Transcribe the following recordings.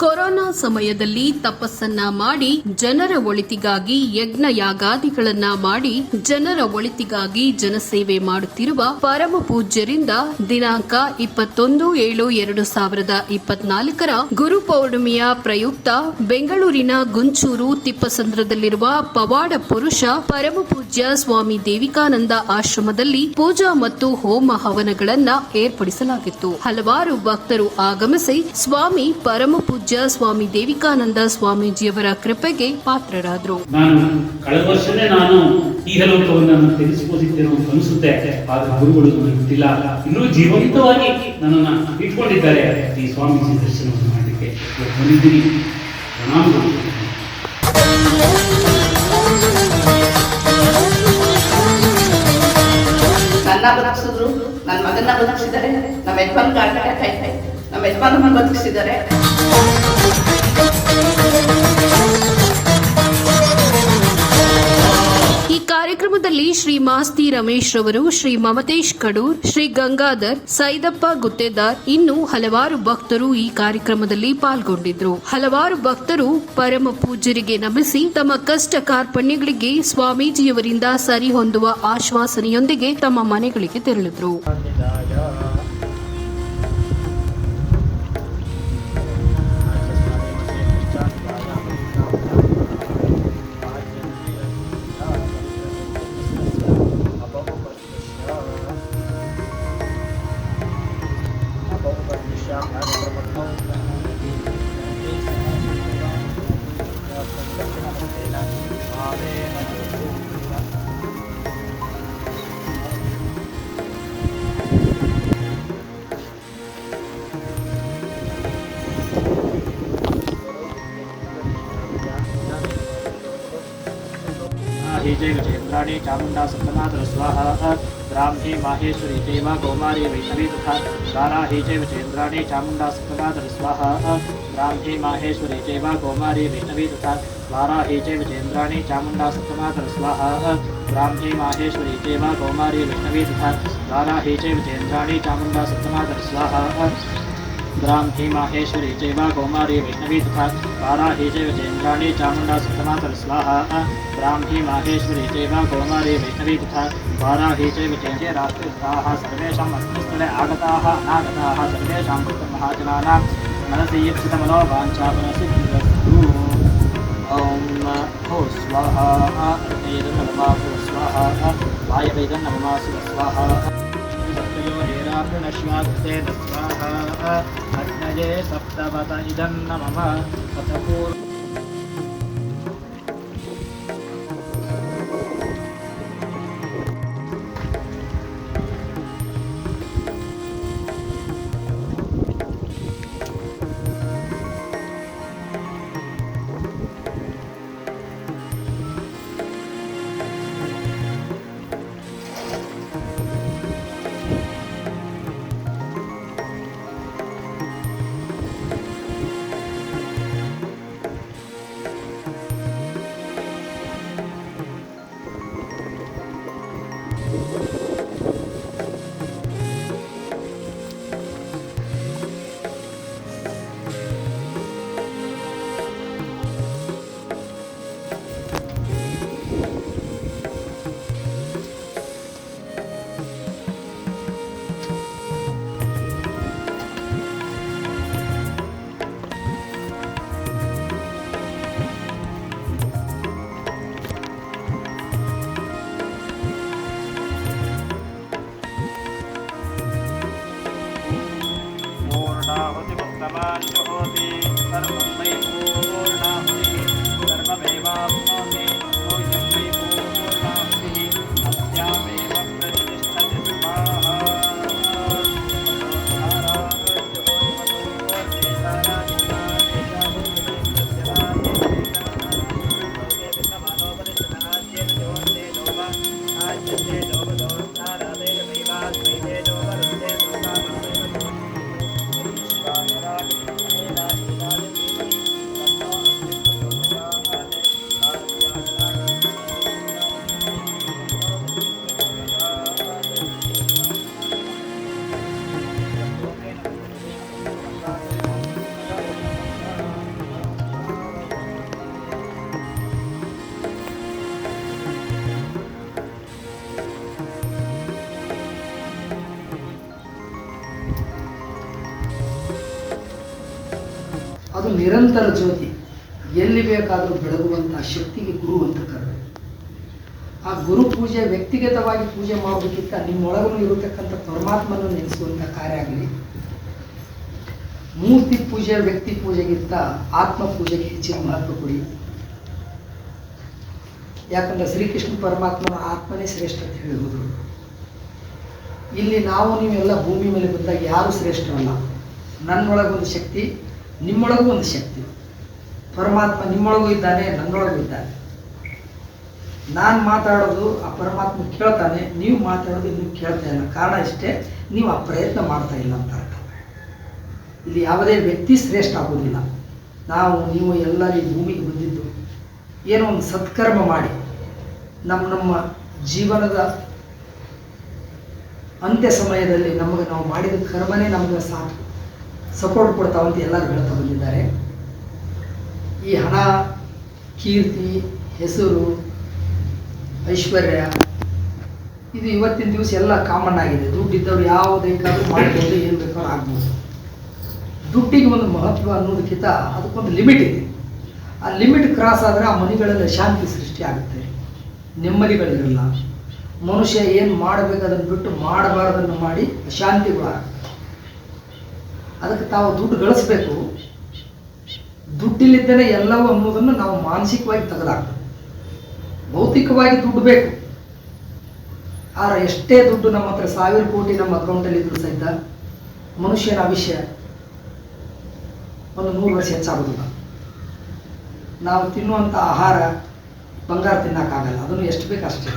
Corona ಸಮಯದಲ್ಲಿ ತಪಸ್ಸನ್ನ ಮಾಡಿ ಜನರ ಒಳಿತಿಗಾಗಿ ಯಜ್ಞ ಯಾಗಾದಿಗಳನ್ನ ಮಾಡಿ ಜನರ ಒಳಿತಿಗಾಗಿ ಜನಸೇವೆ ಮಾಡುತ್ತಿರುವ ಪರಮ ಪೂಜ್ಯರಿಂದ ದಿನಾಂಕ ಇಪ್ಪತ್ತೊಂದು ಏಳು ಎರಡು ಸಾವಿರದ ಇಪ್ಪತ್ನಾಲ್ಕರ ಗುರು ಪೌರ್ಣಿಮೆಯ ಪ್ರಯುಕ್ತ ಬೆಂಗಳೂರಿನ ಗುಂಚೂರು ತಿಪ್ಪಸಂದ್ರದಲ್ಲಿರುವ ಪವಾಡ ಪುರುಷ ಪರಮ ಪೂಜ್ಯ ಸ್ವಾಮಿ ದೇವಿಕಾನಂದ ಆಶ್ರಮದಲ್ಲಿ ಪೂಜಾ ಮತ್ತು ಹೋಮ ಹವನಗಳನ್ನ ಏರ್ಪಡಿಸಲಾಗಿತ್ತು. ಹಲವಾರು ಭಕ್ತರು ಆಗಮಿಸಿ ಸ್ವಾಮಿ ಪರಮ ಪೂಜ್ಯ ಸ್ವಾಮಿ ದೇವಿಕಾನಂದ ಸ್ವಾಮೀಜಿಯವರ ಕೃಪೆಗೆ ಪಾತ್ರರಾದರು ನಾನು ಕಳೆದ ವರ್ಷನೇ ನಾನು ಈಹಲೋಕವನ್ನು ನಾನು ತಿಳಿಸ್ಬೋದಿದ್ದೇನೋ ಅಂತ ಅನಿಸುತ್ತೆ ಆದ್ರೆ ಗುರುಗಳು ಗೊತ್ತಿಲ್ಲ ಇನ್ನೂ ಜೀವಂತವಾಗಿ ನನ್ನನ್ನ ಇಟ್ಕೊಂಡಿದ್ದಾರೆ ಈ ಸ್ವಾಮೀಜಿ ದರ್ಶನವನ್ನು ಮಾಡಲಿಕ್ಕೆ ಬಂದಿದ್ದೀನಿ ನನ್ನ ಬದುಕಿಸಿದ್ರು ನನ್ನ ಮಗನ ಬದುಕಿಸಿದ್ದಾರೆ ನಮ್ಮ ಯಜಮಾನ್ ಕಾಟ ಕೈ ಕೈ ನಮ್ಮ ಯಜಮಾನ ಬದುಕಿಸಿದ್ದಾರೆ. ಈ ಕಾರ್ಯಕ್ರಮದಲ್ಲಿ ಶ್ರೀ ಮಾಸ್ತಿ ರಮೇಶ್ ರವರು, ಶ್ರೀ ಮಮತೇಶ್ ಕಡೂರ್, ಶ್ರೀ ಗಂಗಾಧರ್, ಸೈದಪ್ಪ ಗುತ್ತೇದಾರ್ ಇನ್ನು ಹಲವಾರು ಭಕ್ತರು ಈ ಕಾರ್ಯಕ್ರಮದಲ್ಲಿ ಪಾಲ್ಗೊಂಡಿದ್ರು. ಹಲವಾರು ಭಕ್ತರು ಪರಮ ಪೂಜ್ಯರಿಗೆ ನಮಿಸಿ ತಮ್ಮ ಕಷ್ಟ ಕಾರ್ಪಣ್ಯಗಳಿಗೆ ಸ್ವಾಮೀಜಿಯವರಿಂದ ಸರಿ ಹೊಂದುವ ಆಶ್ವಾಸನೆಯೊಂದಿಗೆ ತಮ್ಮ ಮನೆಗಳಿಗೆ ತೆರಳಿದ್ರು. गजेन्द्राणी चामुण्डा सप्तमातर स्वाहा ब्राह्मी माहेश्वरी देव कौमारी वैष्णवी तथा दारा हे जय गजेन्द्राणी चामुण्डा सप्तमातर स्वाहा ब्राह्मी माहेश्वरी देव कौमारी वैष्णवी तथा द्वारा हे जय गजेन्द्राणी चामुण्डा सप्तमातर स्वाहा ब्राह्मी माहेश्वरी देव कौमारी वैष्णवी तथा द्वारा हे जय गजेन्द्राणी चामुण्डा सप्तमातर स्वाहा ब्राह्मी माहेश्वरी जैव कौमारी वैष्णवी तथा वाराही जैव चेन्द्राणी चामुण्डा प्रमातर स्वाहा, ब्राह्मी माहेश्वरी चैव कौमारी वैष्णवी तथा वाराही च विजये राष्ट्रस्थाः सर्वेषाम् अस्मिस्थले आगताः अनागताः सर्वेषां कृतं महाजनानां मनसि ईप्सितमनोवाञ्छा ॐ स्वाहा स्वाहा स्वाहा। ृणश्वास्ते स्वाहा अग्नये सप्तवत इदं न मम ನಿರಂತರ ಜ್ಯೋತಿ. ಎಲ್ಲಿ ಬೇಕಾದರೂ ಬೆಳಗುವಂಥ ಶಕ್ತಿಗೆ ಗುರು ಅಂತ ಕರೆದು. ಆ ಗುರು ಪೂಜೆ ವ್ಯಕ್ತಿಗತವಾಗಿ ಪೂಜೆ ಮಾಡೋದಕ್ಕಿಂತ ನಿಮ್ಮೊಳಗೂ ಇರತಕ್ಕಂಥ ಪರಮಾತ್ಮನ ನೆನೆಸುವಂಥ ಕಾರ್ಯ ಆಗಲಿ. ಮೂರ್ತಿ ಪೂಜೆ, ವ್ಯಕ್ತಿ ಪೂಜೆಗಿಂತ ಆತ್ಮ ಪೂಜೆಗೆ ಹೆಚ್ಚಿನ ಮಹತ್ವ ಕೊಡಿ. ಯಾಕಂದ್ರೆ ಶ್ರೀಕೃಷ್ಣ ಪರಮಾತ್ಮನ ಆತ್ಮನೇ ಶ್ರೇಷ್ಠ ಅಂತ ಹೇಳಿ ಇಲ್ಲಿ ನಾವು ನೀವೆಲ್ಲ ಭೂಮಿ ಮೇಲೆ ಬಂದಾಗ ಯಾರೂ ಶ್ರೇಷ್ಠವಲ್ಲ ನನ್ನೊಳಗೊಂದು ಶಕ್ತಿ ನಿಮ್ಮೊಳಗೂ ಒಂದು ಶಕ್ತಿ. ಪರಮಾತ್ಮ ನಿಮ್ಮೊಳಗೂ ಇದ್ದಾನೆ, ನನ್ನೊಳಗೂ ಇದ್ದಾನೆ. ನಾನು ಮಾತಾಡೋದು ಆ ಪರಮಾತ್ಮ ಕೇಳ್ತಾನೆ, ನೀವು ಮಾತಾಡೋದು ನೀವು ಕೇಳ್ತಾ ಇಲ್ಲ. ಕಾರಣ ಇಷ್ಟೇ, ನೀವು ಆ ಪ್ರಯತ್ನ ಮಾಡ್ತಾ ಇಲ್ಲ ಅಂತ ಅರ್ಥ. ಇಲ್ಲಿ ಯಾವುದೇ ವ್ಯಕ್ತಿ ಶ್ರೇಷ್ಠ ಆಗೋದಿಲ್ಲ. ನಾವು, ನೀವು ಎಲ್ಲ ಈ ಭೂಮಿಗೆ ಬಂದಿದ್ದು ಏನೋ ಒಂದು ಸತ್ಕರ್ಮ ಮಾಡಿ ನಮ್ಮ ನಮ್ಮ ಜೀವನದ ಅಂತ್ಯ ಸಮಯದಲ್ಲಿ ನಮಗೆ ನಾವು ಮಾಡಿದ ಕರ್ಮನೇ ನಮಗೆ ಸಾಕು. ಸಪೋರ್ಟ್ ಕೊಡ್ತಾವಂತ ಎಲ್ಲರೂ ಹೇಳ್ತಾ ಬಂದಿದ್ದಾರೆ. ಈ ಹಣ, ಕೀರ್ತಿ, ಹೆಸರು, ಐಶ್ವರ್ಯ, ಇದು ಇವತ್ತಿನ ದಿವಸ ಎಲ್ಲ ಕಾಮನ್ ಆಗಿದೆ. ದುಡ್ಡಿದ್ದವ್ರು ಯಾವ ಬೇಕಾದ್ರೂ ಮಾಡ್ಬೋದು, ಏನು ಬೇಕಾದ್ರೂ ಆಗ್ಬೋದು. ದುಡ್ಡಿಗೆ ಒಂದು ಮಹತ್ವ ಅನ್ನೋದಕ್ಕಿಂತ ಅದಕ್ಕೊಂದು ಲಿಮಿಟ್ ಇದೆ. ಆ ಲಿಮಿಟ್ ಕ್ರಾಸ್ ಆದರೆ ಆ ಮನೆಗಳಲ್ಲಿ ಶಾಂತಿ ಸೃಷ್ಟಿ ಆಗುತ್ತೆ. ನೆಮ್ಮದಿಗಳಿರಲ್ಲ. ಮನುಷ್ಯ ಏನು ಮಾಡಬೇಕು ಅದನ್ನು ಬಿಟ್ಟು ಮಾಡಬಾರ್ದನ್ನು ಮಾಡಿ ಅಶಾಂತಿಗಳಾಗುತ್ತೆ ಅದಕ್ಕೆ ತಾವು ದುಡ್ಡು ಗಳಿಸ್ಬೇಕು. ದುಡ್ಡಿಲ್ಲಿದ್ದರೆ ಎಲ್ಲವೂ ಅನ್ನೋದನ್ನು ನಾವು ಮಾನಸಿಕವಾಗಿ ತೆಗೆದಾಕ್ತೇವೆ ಭೌತಿಕವಾಗಿ ದುಡ್ಡು ಬೇಕು. ಆದ್ರೆ ಎಷ್ಟೇ ದುಡ್ಡು ನಮ್ಮ ಹತ್ರ ಸಾವಿರ ಕೋಟಿ ನಮ್ಮ ಅಕೌಂಟಲ್ಲಿ ಇದ್ರು ಸಹಿತ ಮನುಷ್ಯನ ವಿಷಯ ಒಂದು ನೂರು ವರ್ಷ ಹೆಚ್ಚಾಗೋದಿಲ್ಲ. ನಾವು ತಿನ್ನುವಂಥ ಆಹಾರ ಬಂಗಾರ ತಿನ್ನೋಕ್ಕಾಗಲ್ಲ ಅದನ್ನು ಎಷ್ಟು ಬೇಕು ಅಷ್ಟೇ.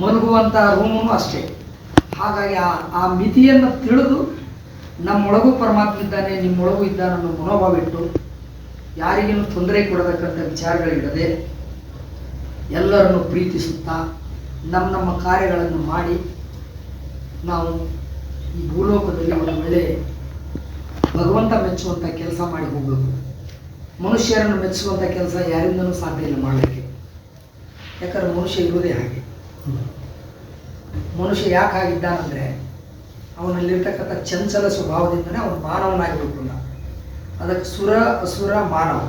ಮಲಗುವಂಥ ರೂಮೂ ಅಷ್ಟೇ. ಹಾಗಾಗಿ ಆ ಆ ಮಿತಿಯನ್ನು ತಿಳಿದು ನಮ್ಮೊಳಗೂ ಪರಮಾತ್ಮ ಇದ್ದಾನೆ, ನಿಮ್ಮೊಳಗೂ ಇದ್ದಾನೆ ಅನ್ನೋ ಮನೋಭಾವ ಇಟ್ಟು ಯಾರಿಗೇನು ತೊಂದರೆ ಕೊಡತಕ್ಕಂಥ ವಿಚಾರಗಳಿಡದೆ ಎಲ್ಲರನ್ನು ಪ್ರೀತಿಸುತ್ತಾ ನಮ್ಮ ನಮ್ಮ ಕಾರ್ಯಗಳನ್ನು ಮಾಡಿ ನಾವು ಈ ಭೂಲೋಕದಲ್ಲಿ ಒಂದು ವೇಳೆ ಭಗವಂತ ಮೆಚ್ಚುವಂಥ ಕೆಲಸ ಮಾಡಿ ಹೋಗಬೇಕು. ಮನುಷ್ಯರನ್ನು ಮೆಚ್ಚುವಂಥ ಕೆಲಸ ಯಾರಿಂದನೂ ಸಾಧ್ಯ ಇಲ್ಲ ಮಾಡಲಿಕ್ಕೆ. ಯಾಕಂದ್ರೆ ಮನುಷ್ಯ ಇರುವುದೇ ಹಾಗೆ. ಮನುಷ್ಯ ಯಾಕೆ ಆಗಿದ್ದಾನಂದರೆ ಅವನಲ್ಲಿರ್ತಕ್ಕಂಥ ಚಂಚಲ ಸ್ವಭಾವದಿಂದನೇ ಅವನು ಮಾನವನಾಗಿ ಅದಕ್ಕೆ ಸುರ ಅಸುರ ಮಾನವ.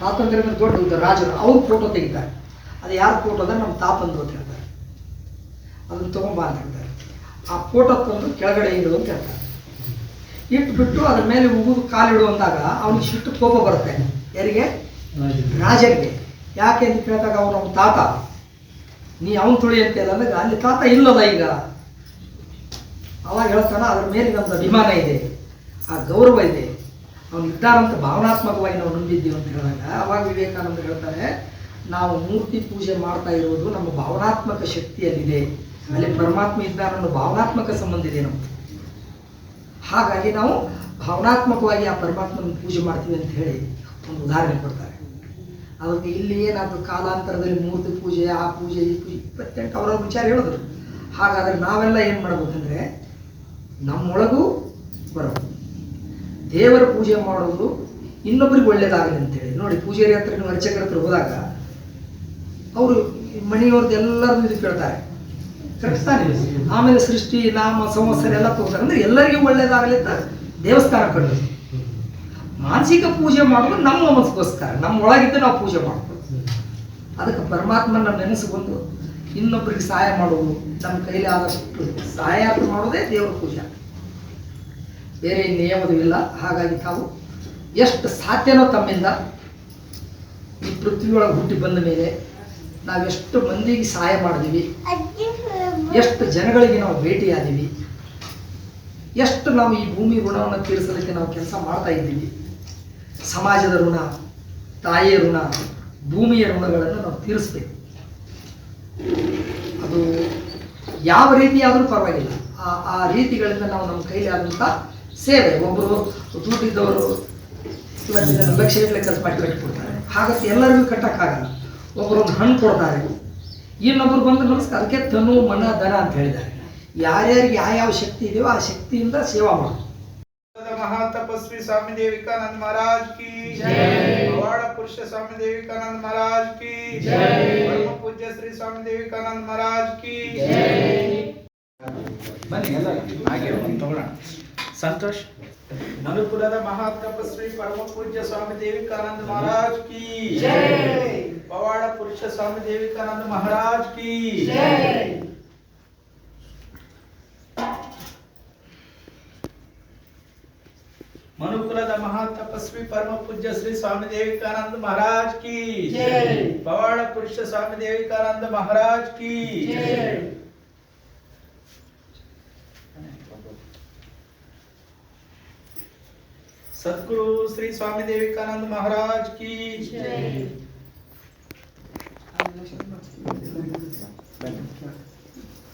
ತಾತಂದ್ರೆ ದೊಡ್ಡ ರಾಜರು ಅವ್ರ ಫೋಟೋ ತೆಗಿತಾರೆ. ಅದು ಯಾರ ಫೋಟೋ ಅಂದ್ರೆ ನಮ್ಮ ತಾತಂದು ಅಂತ ಹೇಳ್ತಾರೆ. ಅದನ್ನು ತೊಗೊಂಬ ಅಂತ ಹೇಳ್ತಾರೆ. ಆ ಫೋಟೋ ತಂದು ಕೆಳಗಡೆ ಇಡು ಅಂತ ಹೇಳ್ತಾರೆ. ಇಟ್ಬಿಟ್ಟು ಅದ್ರ ಮೇಲೆ ಉಗಿದು ಕಾಲಿಡು ಅಂದಾಗ ಅವನಿಗೆ ಸಿಟ್ಟು ಕೋಪ ಬರುತ್ತೆ. ಯಾರಿಗೆ? ರಾಜರಿಗೆ. ಯಾಕೆ ಅಂತ ಕೇಳಿದಾಗ ಅವನು ಅವ್ನ ತಾತ. ನೀ ಅವನು ತುಳಿ ಅಂತ ಅಂದಾಗ ಅಲ್ಲಿ ತಾತ ಇಲ್ಲದ ಈಗ. ಅವಾಗ ಹೇಳ್ತಾನ, ಅದ್ರ ಮೇಲೆ ನಮ್ದು ಅಭಿಮಾನ ಇದೆ. ಆ ಗೌರವ ಇದೆ. ಅವನು ಇದ್ದಾರಂತ ಭಾವನಾತ್ಮಕವಾಗಿ ನಾವು ನಂಬಿದ್ದೀವಿ ಅಂತ ಹೇಳಿದಾಗ, ಅವಾಗ ವಿವೇಕಾನಂದ ಹೇಳ್ತಾನೆ, ನಾವು ಮೂರ್ತಿ ಪೂಜೆ ಮಾಡ್ತಾ ಇರೋದು ನಮ್ಮ ಭಾವನಾತ್ಮಕ ಶಕ್ತಿಯಲ್ಲಿದೆ. ಅಲ್ಲಿ ಪರಮಾತ್ಮ ಇದ್ದಾರನ್ನು ಭಾವನಾತ್ಮಕ ಸಂಬಂಧ ಇದೆ ನಮ್ಗೆ ಹಾಗಾಗಿ ನಾವು ಭಾವನಾತ್ಮಕವಾಗಿ ಆ ಪರಮಾತ್ಮನ ಪೂಜೆ ಮಾಡ್ತೀವಿ ಅಂತ ಹೇಳಿ ಒಂದು ಉದಾಹರಣೆ ಕೊಡ್ತಾರೆ. ಅದಕ್ಕೆ ಇಲ್ಲಿ ಏನಾದ್ರು ಕಾಲಾಂತರದಲ್ಲಿ ಮೂರ್ತಿ ಪೂಜೆ, ಆ ಪೂಜೆ, ಈ ಪೂಜೆ, ಇಪ್ಪತ್ತೆಂಟು ಅವರ ವಿಚಾರ ಹೇಳಿದ್ರು. ಹಾಗಾದ್ರೆ ನಾವೆಲ್ಲ ಏನು ಮಾಡ್ಬೇಕಂದ್ರೆ ನಮ್ಮೊಳಗೂ ಬರಬಹುದು. ದೇವರ ಪೂಜೆ ಮಾಡೋದು ಇನ್ನೊಬ್ಬರಿಗೆ ಒಳ್ಳೇದಾಗಲಿ ಅಂತೇಳಿ. ನೋಡಿ ಪೂಜಾರಿ ಹತ್ರ ನೀವು ಅರ್ಚಕರ ಹತ್ರ ಹೋದಾಗ ಅವರು ಮನೆಯವ್ರದ್ದು ಎಲ್ಲರದ್ದು ಇದು ಕೇಳ್ತಾರೆ. ಕರೆಕ್ಟ್ ಆಮೇಲೆ ಸೃಷ್ಟಿ, ನಾಮ, ಸಂವತ್ಸರ ಎಲ್ಲ ತೋರ್ತಾರೆ ಅಂದ್ರೆ ಎಲ್ಲರಿಗೂ ಒಳ್ಳೇದಾಗಲಿ ಅಂತ ದೇವಸ್ಥಾನ ಕಂಡು ಮಾನಸಿಕ ಪೂಜೆ ಮಾಡೋದು ನಮ್ಮ ಮನಸ್ಸಿಗೋಸ್ಕರ. ನಮ್ಮೊಳಗಿದ್ದು ನಾವು ಪೂಜೆ ಮಾಡ್ಬೋದು ಅದಕ್ಕೆ ಪರಮಾತ್ಮನ ನೆನೆಸ್ಕೊಂಡು ಇನ್ನೊಬ್ಬರಿಗೆ ಸಹಾಯ ಮಾಡುವುದು ನಮ್ಮ ಕೈಲಿ ಆದಷ್ಟು ಸಹಾಯ ಮಾಡೋದೇ ದೇವರ ಪೂಜೆ ಬೇರೆ ನಿಯಮದಿಲ್ಲ ಹಾಗಾಗಿ ತಾವು ಎಷ್ಟು ಸಾಧ್ಯನೋ ತಮ್ಮಿಂದ ಈ ಪೃಥ್ವಿಯೊಳಗೆ ಹುಟ್ಟಿ ಬಂದ ಮೇಲೆ ನಾವೆಷ್ಟು ಮಂದಿಗೆ ಸಹಾಯ ಮಾಡಿದೀವಿ, ಎಷ್ಟು ಜನಗಳಿಗೆ ನಾವು ಭೇಟಿಯಾದೀವಿ, ಎಷ್ಟು ನಾವು ಈ ಭೂಮಿ ಋಣವನ್ನು ತೀರಿಸಲಿಕ್ಕೆ ನಾವು ಕೆಲಸ ಮಾಡ್ತಾ ಇದ್ದೀವಿ, ಸಮಾಜದ ಋಣ, ತಾಯಿಯ ಋಣ, ಭೂಮಿಯ ಋಣಗಳನ್ನು ನಾವು ತೀರಿಸ್ಬೇಕು. ಅದು ಯಾವ ರೀತಿಯಾದರೂ ಪರವಾಗಿಲ್ಲ. ಆ ಆ ರೀತಿಗಳಿಂದ ನಾವು ನಮ್ಮ ಕೈಲಿ ಆದಂಥ ಸೇವೆ. ಒಬ್ಬರು ದುಡ್ಡಿದ್ದವರು ಇವತ್ತಿನ ಲಕ್ಷಗಟ್ಟಲೆ ಕೆಲಸ ಮಾಡಿ ಕಟ್ಟಿಕೊಡ್ತಾರೆ. ಹಾಗಾಗಿ ಎಲ್ಲರಿಗೂ ಕಟ್ಟಕ್ಕಾಗಲ್ಲ. ಒಬ್ಬರೊಂದು ಹಣ್ಣು ಕೊಡ್ತಾರೆ. ಇನ್ನೊಬ್ಬರು ಬಂದು ನಮಸ್ಕಾರ ಅದಕ್ಕೆ ತನು ಮನ ದನ ಅಂತ ಹೇಳಿದ್ದಾರೆ. ಯಾರ್ಯಾರಿಗೆ ಯಾವ ಶಕ್ತಿ ಇದೆಯೋ ಆ ಶಕ್ತಿಯಿಂದ ಸೇವಾ ಮಾಡೋದು. ಮಹಾತಪಸ್ವಿ ಸ್ವಾಮಿ ದೇವಿಕಾನಂದ ಮಹಾರಾಜ್ ಕಿ पुरुष स्वामी देविकानंद महाराज की परम पूज्य श्री स्वामी देविकानंद महाराज की ಬನ್ನಿ ಎಲ್ಲ ಹಾಗೆ ಒಂದು ತಗೊಳ್ಳೋಣ ಸಂತೋಷ್ ಮನುಕುಲದ ಮಹಾತಪಸ್ವಿ ಪರಮ ಪೂಜ್ಯ ಸ್ವಾಮಿ ದೇವಿಕಾನಂದ ಮಹಾರಾಜ್ ಕಿ ಪವಾಡ ಪುರುಷ ಸ್ವಾಮಿ ದೇವಿಕಾನಂದ ಮಹಾರಾಜ್ ಕಿ ಮನುಕುಲದ ಮಹಾತಪಸ್ವಿ ಪರಮ ಪೂಜ್ಯ ಶ್ರೀ ಸ್ವಾಮಿ ದೇವಿಕಾನಂದ ಮಹಾರಾಜ್ ಕಿ ಪವಾಡ ಪುರುಷ ಸ್ವಾಮಿ ದೇವಿಕಾನಂದ ಮಹಾರಾಜ್ ಕಿ ಸದ್ಗುರು ಶ್ರೀ ಸ್ವಾಮಿ ದೇವಿಕಾನಂದ ಮಹಾರಾಜ್ ಕಿ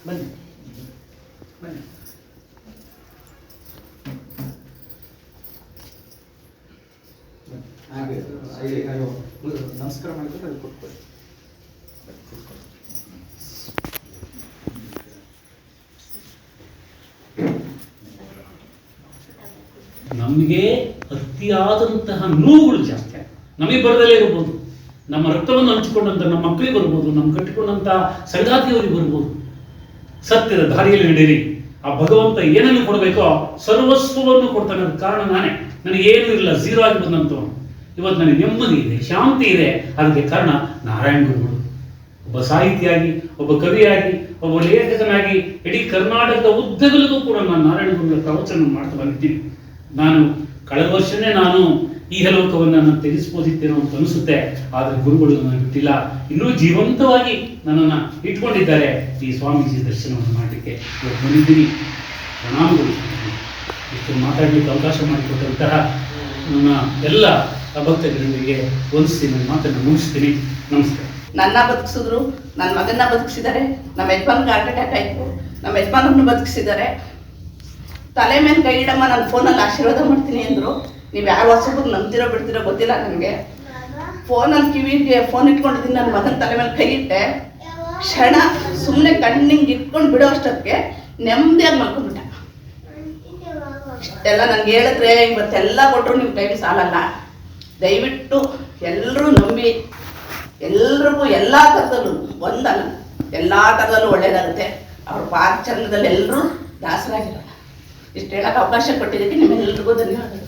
ಬನ್ನಿ ಬನ್ನಿ ಹಾಗೆ ನಮಸ್ಕಾರ ಮಾಡಿದ್ರೆ ಅದು ಕೊಟ್ಕೊಳ್ಳಿ. ನಮಗೆ ಅತಿಯಾದಂತಹ ನೋವುಗಳು ಜಾಸ್ತಿ ಆಗ್ತವೆ. ನಮಗೆ ಬರದಲ್ಲೇ ಇರ್ಬೋದು. ನಮ್ಮ ರಕ್ತವನ್ನು ಹಂಚಿಕೊಂಡಂತ, ನಮ್ಮ ಮಕ್ಕಳಿಗೆ ಬರ್ಬೋದು, ನಮ್ಮ ಕಟ್ಟಿಕೊಂಡಂತ ಸಂಗಾತಿಯವರಿಗೆ ಬರ್ಬೋದು. ಸತ್ಯದ ದಾರಿಯಲ್ಲಿ ನಡೆಯಿರಿ. ಆ ಭಗವಂತ ಏನನ್ನು ಕೊಡಬೇಕೋ ಸರ್ವಸ್ವವನ್ನು ಕೊಡ್ತಾನೆ ಕಾರಣ ನಾನೇ. ನನಗೇನು ಇಲ್ಲ, ಝೀರೋ ಆಗಿ ಬಂದಂಥವನು ಇವತ್ತು ನನಗೆ ನೆಮ್ಮದಿ ಇದೆ, ಶಾಂತಿ ಇದೆ. ಅದಕ್ಕೆ ಕಾರಣ ನಾರಾಯಣ ಗುರುಗಳು. ಒಬ್ಬ ಸಾಹಿತಿಯಾಗಿ, ಒಬ್ಬ ಕವಿಯಾಗಿ, ಒಬ್ಬ ಲೇಖಕನಾಗಿ, ಇಡೀ ಕರ್ನಾಟಕದ ಉದ್ದಗಲಿಗೂ ಕೂಡ ನಾನು ನಾರಾಯಣ ಗುರುಗಳ ಪ್ರವಚನ ಮಾಡ್ತಾ ಬಂದಿದ್ದೀನಿ. ನಾನು ಕಳೆದ ವರ್ಷನೇ ನಾನು ಈ ಲೋಕವನ್ನ ನಾನು ತ್ಯಜಿಸ್ಬೋದಿತ್ತೇನೋ ಅಂತ ಅನಿಸುತ್ತೆ, ಆದರೆ ಗುರುಗಳು ನನಗೆ ಬಿಟ್ಟಿಲ್ಲ ಇನ್ನೂ ಜೀವಂತವಾಗಿ ನನ್ನನ್ನು ಇಟ್ಕೊಂಡಿದ್ದಾರೆ ಈ ಸ್ವಾಮೀಜಿ ದರ್ಶನವನ್ನು ಮಾಡಲಿಕ್ಕೆ. ಬಂದಿದ್ದೀನಿ. ಪ್ರಣಾಮಗಳು ಇಷ್ಟು ಮಾತಾಡಲಿಕ್ಕೆ ಅವಕಾಶ ಮಾಡಿಕೊಟ್ಟಂತಹ ನನ್ನ ಎಲ್ಲ ಭಕ್ತರಿಗೆ ವಂದಿಸ್ತೀನಿ ನನ್ನ ಮಾತನ್ನು ಮುಗಿಸ್ತೀನಿ. ನಮಸ್ಕಾರ. ನನ್ನ ಬದುಕಿಸಿದ್ರು, ನನ್ನ ಮಗನ್ನ ಬದುಕಿಸಿದ್ದಾರೆ, ನಮ್ಮ ಯಜಮಾನ್ಗೆ ಹಾರ್ಟ್ ಅಟ್ಯಾಕ್ ಆಯಿತು, ನಮ್ಮ ಯಜಮಾನನ್ನು ಬದುಕಿಸಿದ್ದಾರೆ. ತಲೆ ಮೇಲೆ ಕೈ ಇಡಮ್ಮ, ನಾನು ಫೋನಲ್ಲಿ ಆಶೀರ್ವಾದ ಮಾಡ್ತೀನಿ ಅಂದರು. ನೀವು ಯಾವ ಹೊಸಬ್ರು ನಂಬ್ತಿರೋ ಬಿಡ್ತಿರೋ ಗೊತ್ತಿಲ್ಲ ನನಗೆ ಫೋನಲ್ಲಿ ಕಿವಿಗೆ ಫೋನ್ ಇಟ್ಕೊಂಡಿದ್ದೀನಿ ನನ್ನ ಮಗನ ತಲೆ ಮೇಲೆ ಕೈ ಇಟ್ಟೆ. ಕ್ಷಣ ಸುಮ್ಮನೆ ಕಣ್ಣಿಂಗ್ ಇಟ್ಕೊಂಡು ಬಿಡೋ ಅಷ್ಟೊತ್ತಿಗೆ ನೆಮ್ಮದಿಯಾಗಿ ಮಲ್ಕೊಂಡ್ಬಿಟ್ಟ. ಇಷ್ಟೆಲ್ಲ ನನಗೆ ಹೇಳಿದ್ರೆ ಇವತ್ತೆಲ್ಲ ಕೊಟ್ಟರು ನಿಮ್ಮ ಟೈಮ್ ಸಾಲಲ್ಲ. ದಯವಿಟ್ಟು ಎಲ್ಲರೂ ನಂಬಿ, ಎಲ್ರಿಗೂ ಎಲ್ಲ ಥರದಲ್ಲೂ, ಒಂದಲ್ಲ, ಎಲ್ಲ ಥರದಲ್ಲೂ ಒಳ್ಳೇದಾಗುತ್ತೆ. ಅವ್ರ ಪಾದ ಚಂದದಲ್ಲಿ ಎಲ್ಲರೂ ದಾಸರಾಗಿರೋಲ್ಲ. ಇಷ್ಟು ಹೇಳೋಕೆ ಅವಕಾಶ ಕೊಟ್ಟಿದ್ದಕ್ಕೆ ನಿಮ್ಮೆಲ್ಲರಿಗೂ ಧನ್ಯವಾದಗಳು.